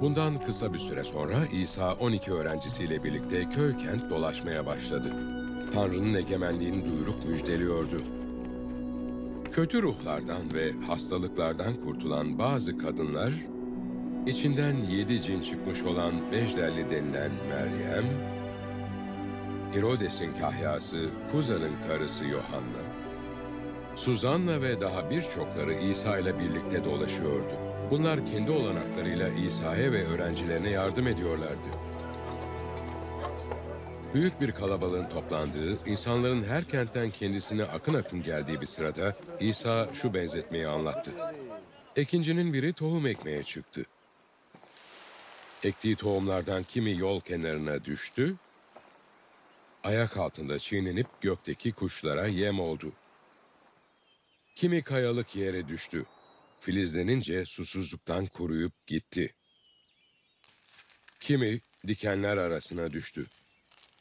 Bundan kısa bir süre sonra İsa 12 öğrencisiyle birlikte köy kent dolaşmaya başladı. Tanrı'nın egemenliğini duyurup müjdeliyordu. Kötü ruhlardan ve hastalıklardan kurtulan bazı kadınlar, içinden yedi cin çıkmış olan Mecdelli denilen Meryem, Herodes'in kahyası Kuza'nın karısı Yohanna, Suzanna ve daha birçokları İsa ile birlikte dolaşıyordu. Bunlar kendi olanaklarıyla İsa'ya ve öğrencilerine yardım ediyorlardı. Büyük bir kalabalığın toplandığı, insanların her kentten kendisine akın akın geldiği bir sırada İsa şu benzetmeyi anlattı. Ekincinin biri tohum ekmeye çıktı. Ektiği tohumlardan kimi yol kenarına düştü, ayak altında çiğnenip gökteki kuşlara yem oldu. Kimi kayalık yere düştü. Filizlenince susuzluktan kuruyup gitti. Kimi dikenler arasına düştü.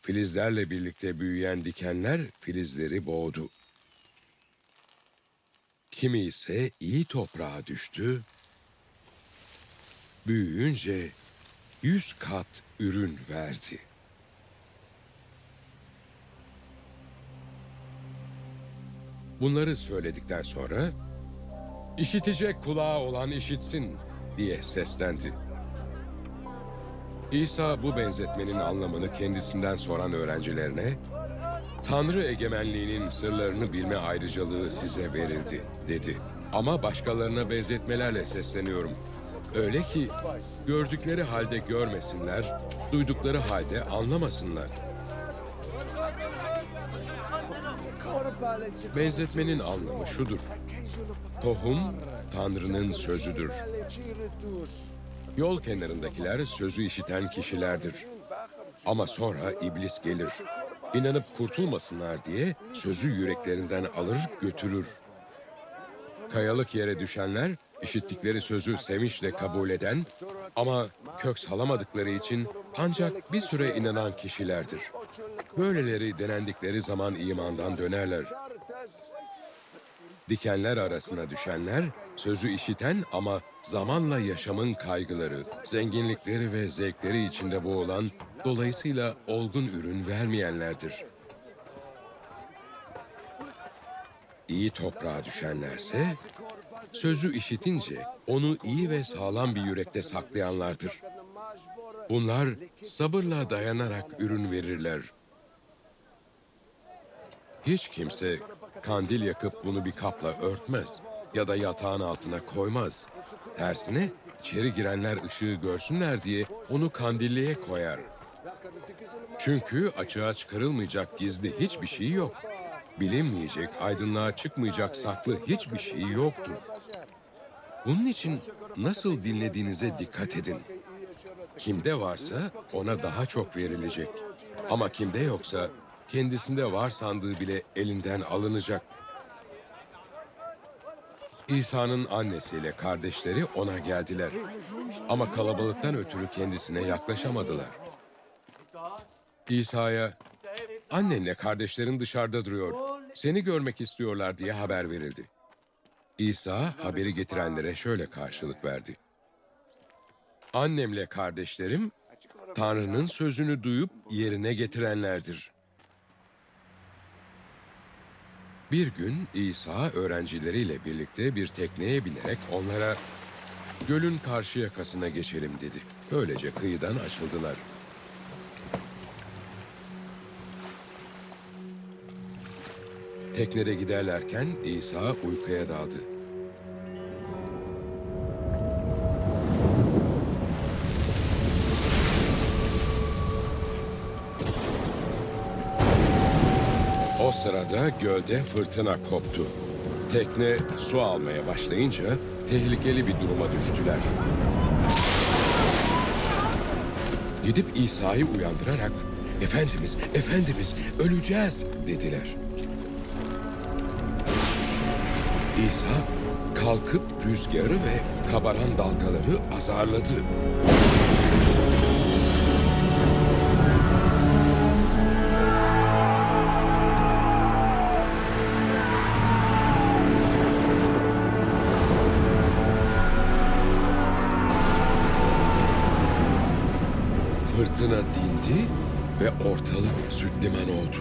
Filizlerle birlikte büyüyen dikenler filizleri boğdu. Kimi ise iyi toprağa düştü. Büyüyünce yüz kat ürün verdi. Bunları söyledikten sonra işitecek kulağı olan işitsin diye seslendi. İsa bu benzetmenin anlamını kendisinden soran öğrencilerine Tanrı egemenliğinin sırlarını bilme ayrıcalığı size verildi dedi. Ama başkalarına benzetmelerle sesleniyorum. Öyle ki gördükleri halde görmesinler, duydukları halde anlamasınlar. Benzetmenin anlamı şudur. Tohum Tanrı'nın sözüdür. Yol kenarındakiler sözü işiten kişilerdir. Ama sonra iblis gelir. İnanıp kurtulmasınlar diye sözü yüreklerinden alır götürür. Kayalık yere düşenler işittikleri sözü sevinçle kabul eden ama kök salamadıkları için ancak bir süre inanan kişilerdir. Böyleleri denendikleri zaman imandan dönerler. Dikenler arasına düşenler, sözü işiten ama zamanla yaşamın kaygıları, zenginlikleri ve zevkleri içinde boğulan, dolayısıyla olgun ürün vermeyenlerdir. İyi toprağa düşenlerse, sözü işitince onu iyi ve sağlam bir yürekte saklayanlardır. Bunlar sabırla dayanarak ürün verirler. Hiç kimse kandil yakıp bunu bir kapla örtmez ya da yatağın altına koymaz. Tersine içeri girenler ışığı görsünler diye onu kandilliğe koyar. Çünkü açığa çıkarılmayacak gizli hiçbir şey yok. Bilinmeyecek, aydınlığa çıkmayacak saklı hiçbir şey yoktur. Bunun için nasıl dinlediğinize dikkat edin. Kimde varsa ona daha çok verilecek. Ama kimde yoksa kendisinde var sandığı bile elinden alınacak. İsa'nın annesiyle kardeşleri ona geldiler. Ama kalabalıktan ötürü kendisine yaklaşamadılar. İsa'ya, annenle kardeşlerin dışarıda duruyor, seni görmek istiyorlar diye haber verildi. İsa haberi getirenlere şöyle karşılık verdi. Annemle kardeşlerim, Tanrı'nın sözünü duyup yerine getirenlerdir. Bir gün İsa öğrencileriyle birlikte bir tekneye binerek onlara gölün karşı yakasına geçelim dedi. Böylece kıyıdan açıldılar. Teknede giderlerken İsa uykuya daldı. Sırada gölde fırtına koptu. Tekne su almaya başlayınca tehlikeli bir duruma düştüler. Gidip İsa'yı uyandırarak "Efendimiz, efendimiz öleceğiz." dediler. İsa kalkıp rüzgarı ve kabaran dalgaları azarladı. Fırtına dindi ve ortalık süt liman oldu.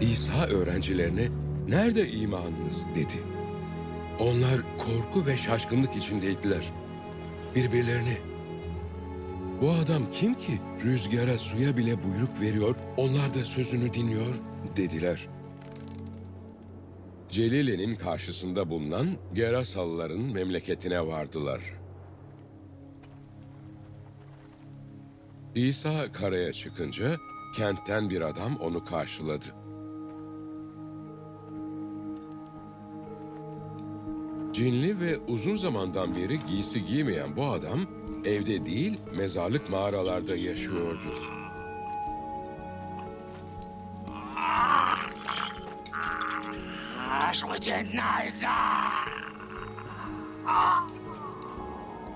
İsa öğrencilerine nerede imanınız dedi. Onlar korku ve şaşkınlık içindeydiler. Birbirlerine bu adam kim ki rüzgara suya bile buyruk veriyor, onlar da sözünü dinliyor dediler. Celile'nin karşısında bulunan Gerasalıların memleketine vardılar. İsa karaya çıkınca kentten bir adam onu karşıladı. Cinli ve uzun zamandan beri giysi giymeyen bu adam evde değil mezarlık mağaralarda yaşıyordu.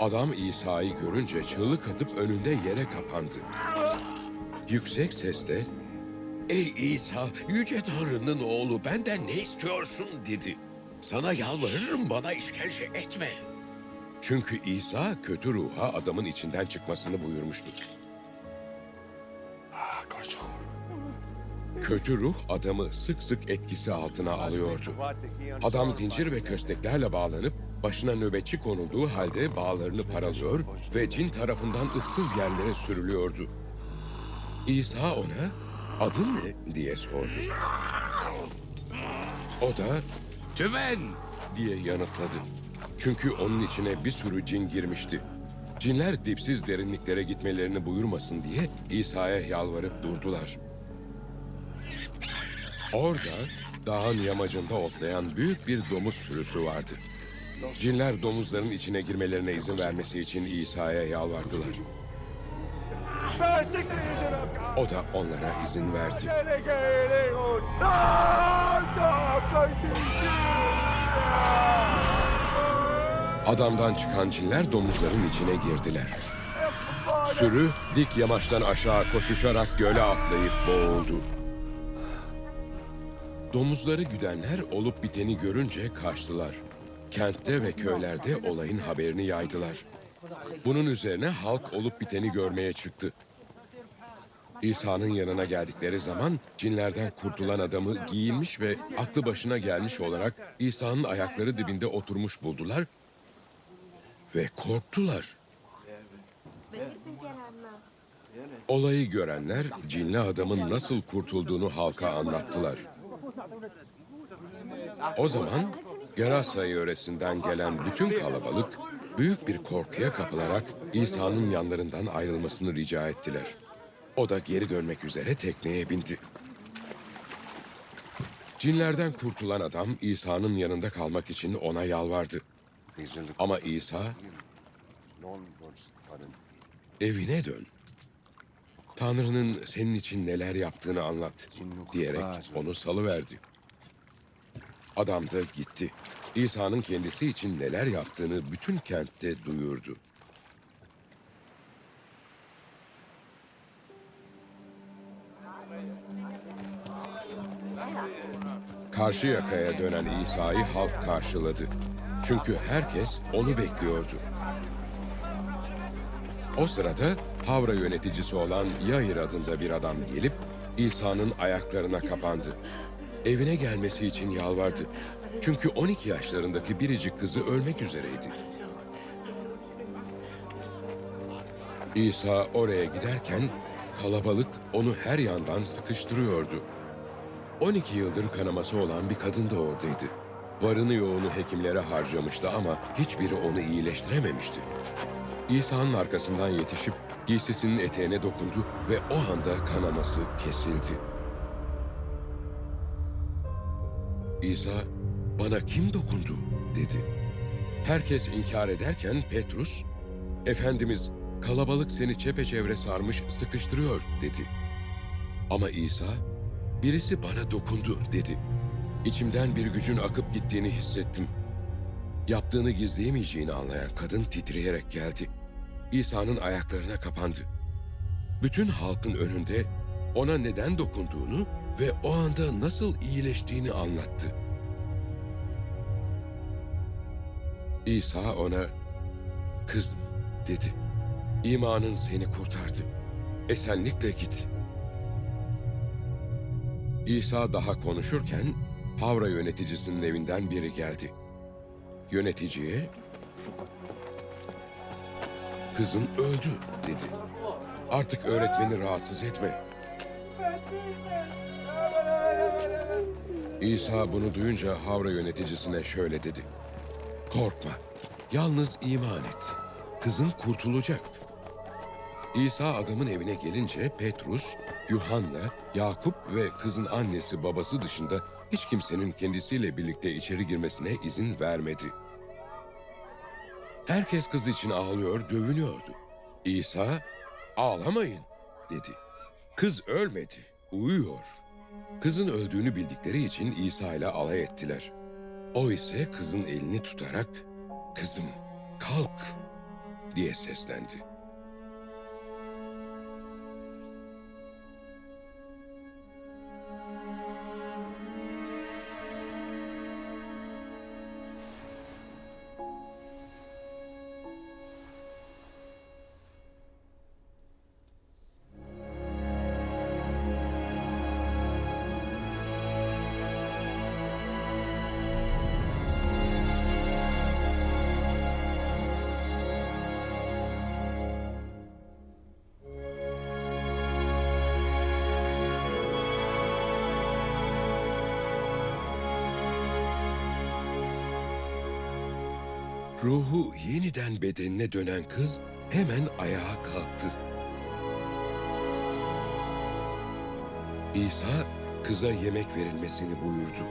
Adam İsa'yı görünce çığlık atıp önünde yere kapandı. Yüksek sesle Ey İsa, Yüce Tanrı'nın oğlu benden ne istiyorsun dedi. Sana yalvarırım bana işkence etme. çünkü İsa kötü ruha adamın içinden çıkmasını buyurmuştu. Kötü ruh adamı sık sık etkisi altına alıyordu. Adam zincir ve kösteklerle bağlanıp başına nöbetçi konulduğu halde bağlarını paralıyor ve cin tarafından ıssız yerlere sürülüyordu. İsa ona adın ne diye sordu. O da Tümen! diye yanıtladı. Çünkü onun içine bir sürü cin girmişti. Cinler dipsiz derinliklere gitmelerini buyurmasın diye İsa'ya yalvarıp durdular. Orada dağın yamacında otlayan büyük bir domuz sürüsü vardı. Cinler domuzların içine girmelerine izin vermesi için İsa'ya yalvardılar. O da onlara izin verdi. Adamdan çıkan cinler domuzların içine girdiler. Sürü dik yamaçtan aşağı koşuşarak göle atlayıp boğuldu. Domuzları güdenler olup biteni görünce kaçtılar. Kentte ve köylerde olayın haberini yaydılar. Bunun üzerine halk olup biteni görmeye çıktı. İsa'nın yanına geldikleri zaman cinlerden kurtulan adamı giyinmiş ve aklı başına gelmiş olarak İsa'nın ayakları dibinde oturmuş buldular ve korktular. Olayı görenler cinli adamın nasıl kurtulduğunu halka anlattılar. O zaman Gerasa yöresinden gelen bütün kalabalık büyük bir korkuya kapılarak İsa'nın yanlarından ayrılmasını rica ettiler. O da geri dönmek üzere tekneye bindi. Cinlerden kurtulan adam İsa'nın yanında kalmak için ona yalvardı. Ama İsa evine dön. Tanrı'nın senin için neler yaptığını anlat diyerek onu salıverdi. Adam da gitti. İsa'nın kendisi için neler yaptığını bütün kentte duyurdu. Karşı yakaya dönen İsa'yı halk karşıladı. Çünkü herkes onu bekliyordu. O sırada Havra yöneticisi olan Yair adında bir adam gelip İsa'nın ayaklarına kapandı. Evine gelmesi için yalvardı. Çünkü 12 yaşlarındaki biricik kızı ölmek üzereydi. İsa oraya giderken kalabalık onu her yandan sıkıştırıyordu. 12 yıldır kanaması olan bir kadın da oradaydı. Varını yoğunu hekimlere harcamıştı ama hiçbiri onu iyileştirememişti. İsa'nın arkasından yetişip giysisinin eteğine dokundu ve o anda kanaması kesildi. İsa, bana kim dokundu dedi. Herkes inkar ederken Petrus, Efendimiz kalabalık seni çepeçevre sarmış sıkıştırıyor dedi. Ama İsa, birisi bana dokundu dedi. İçimden bir gücün akıp gittiğini hissettim. Yaptığını gizleyemeyeceğini anlayan kadın titreyerek geldi. İsa'nın ayaklarına kapandı. Bütün halkın önünde ona neden dokunduğunu ve o anda nasıl iyileştiğini anlattı. İsa ona, kızım dedi, imanın seni kurtardı. Esenlikle git. İsa daha konuşurken Havra yöneticisinin evinden biri geldi. Yöneticiye kızın öldü dedi. Artık öğretmeni rahatsız etme. İsa bunu duyunca Havra yöneticisine şöyle dedi. Korkma, yalnız iman et. Kızın kurtulacak. İsa adamın evine gelince Petrus, Yuhanna, Yakup ve kızın annesi babası dışında hiç kimsenin kendisiyle birlikte içeri girmesine izin vermedi. Herkes kız için ağlıyor, dövünüyordu. İsa, ağlamayın dedi. Kız ölmedi, uyuyor. Kızın öldüğünü bildikleri için İsa ile alay ettiler. O ise kızın elini tutarak, kızım kalk diye seslendi. Ruhu yeniden bedenine dönen kız hemen ayağa kalktı. İsa kıza yemek verilmesini buyurdu.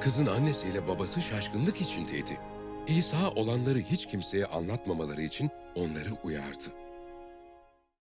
Kızın annesiyle babası şaşkınlık içindeydi. İsa olanları hiç kimseye anlatmamaları için onları uyardı.